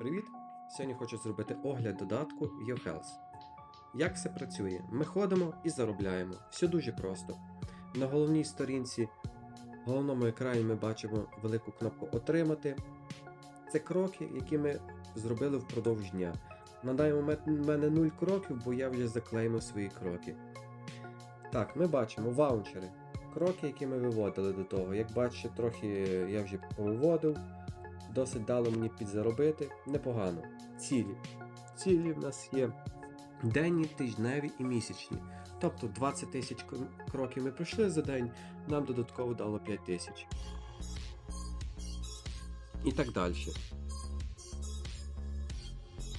Привіт! Сьогодні хочу зробити огляд додатку YouHealth. Як все працює? Ми ходимо і заробляємо. Все дуже просто. На головній сторінці, головному екрані ми бачимо велику кнопку Отримати. Це кроки, які ми зробили впродовж дня. На даний момент в мене 0 кроків, бо я вже заклеймив свої кроки. Так, ми бачимо ваучери. Кроки, які ми виводили до того. Як бачите, трохи я вже повиводив. Досить дало мені підзаробити. Непогано. Цілі. Цілі в нас є денні, тижневі і місячні. Тобто 20 тисяч кроків ми пройшли за день, нам додатково дало 5 тисяч. І так далі.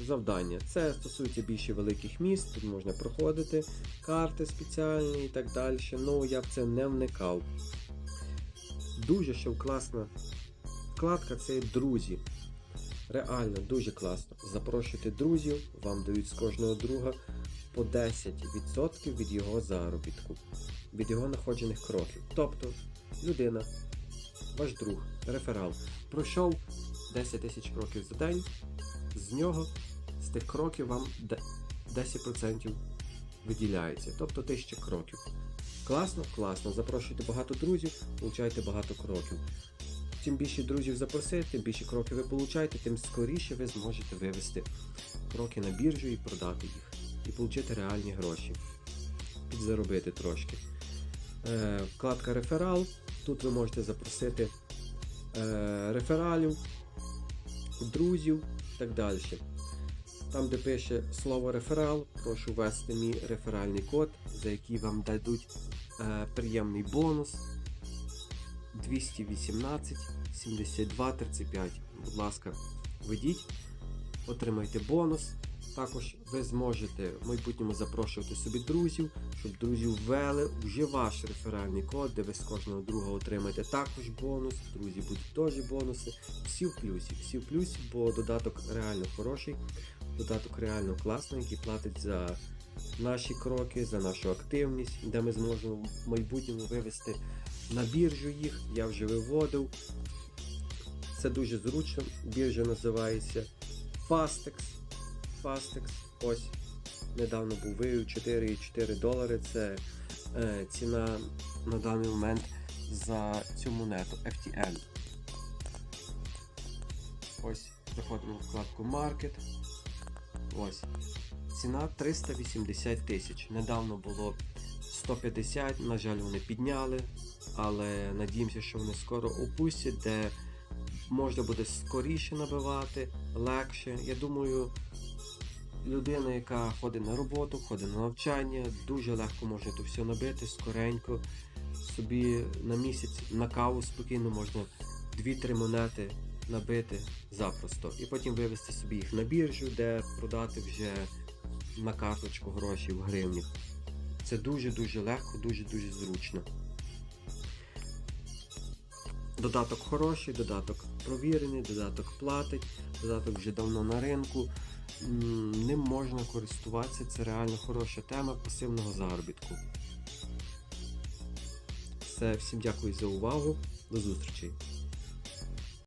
Завдання. Це стосується більше великих міст, тут можна проходити карти спеціальні і так далі. Ну я в це не вникав. Дуже ще класна вкладка це є друзі. Реально дуже класно. Запрошуйте друзів, вам дають з кожного друга по 10% від його заробітку, від його находжених кроків. Тобто, людина, ваш друг, реферал, пройшов 10 тисяч кроків за день, з нього, з тих кроків вам 10% виділяється, тобто 1000 кроків. Класно, класно. Запрошуйте багато друзів, получайте багато кроків. Чим більше друзів запросити, тим більше кроків ви получаєте, тим скоріше ви зможете вивести кроки на біржу і продати їх. І отримати реальні гроші. Підзаробити трошки. Е, вкладка реферал. Тут ви можете запросити е, рефералів, друзів і так далі. Там, де пише слово реферал, прошу ввести мій реферальний код, за який вам дадуть е, приємний бонус 218 72 35. Будь ласка, введіть, отримайте бонус. Також ви зможете в майбутньому запрошувати собі друзів, щоб друзі ввели вже ваш реферальний код, де ви з кожного друга отримаєте також бонус. Друзі будуть теж бонуси. Всі в плюсі, всі в плюсі, бо додаток реально хороший, додаток реально класний, який платить за наші кроки, за нашу активність, де ми зможемо в майбутньому вивести на біржу їх, я вже виводив. Це дуже зручно. Біржа називається Fastex. Fastex. Ось. Недавно був вивів 4,4 долари. Це е, ціна на даний момент за цю монету FTN. Ось. Заходимо в вкладку Market. Ось. Ціна 380 тисяч. Недавно було 150, на жаль, вони підняли, але надіємося, що вони скоро опустять, де можна буде скоріше набивати, легше. Я думаю, людина, яка ходить на роботу, ходить на навчання, дуже легко може то все набити, скоренько. Собі на місяць на каву спокійно можна 2-3 монети набити запросто. І потім вивести собі їх на біржу, де продати вже на карточку гроші в гривнях. Це дуже-дуже легко, дуже-дуже зручно. Додаток хороший, додаток провірений, додаток платить, додаток вже давно на ринку. Ним можна користуватися, це реально хороша тема пасивного заробітку. Все, всім дякую за увагу. До зустрічі!